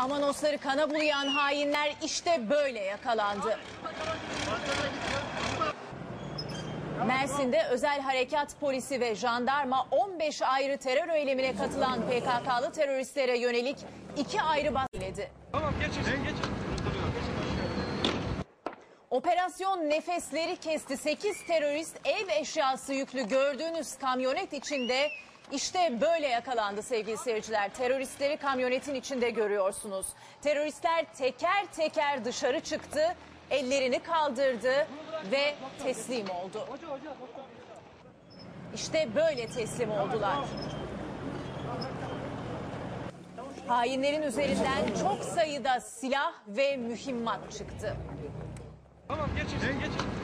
Amanosları kana bulayan hainler işte böyle yakalandı. Mersin'de özel harekat polisi ve jandarma 15 ayrı terör eylemine katılan PKK'lı teröristlere yönelik iki ayrı baskıledi. Tamam geçin geçin. Operasyon nefesleri kesti. 8 terörist ev eşyası yüklü gördüğünüz kamyonet içinde işte böyle yakalandı sevgili seyirciler. Teröristleri kamyonetin içinde görüyorsunuz. Teröristler teker teker dışarı çıktı, ellerini kaldırdı ve teslim oldu. İşte böyle teslim oldular. Hainlerin üzerinden çok sayıda silah ve mühimmat çıktı. Tamam geçin geçin.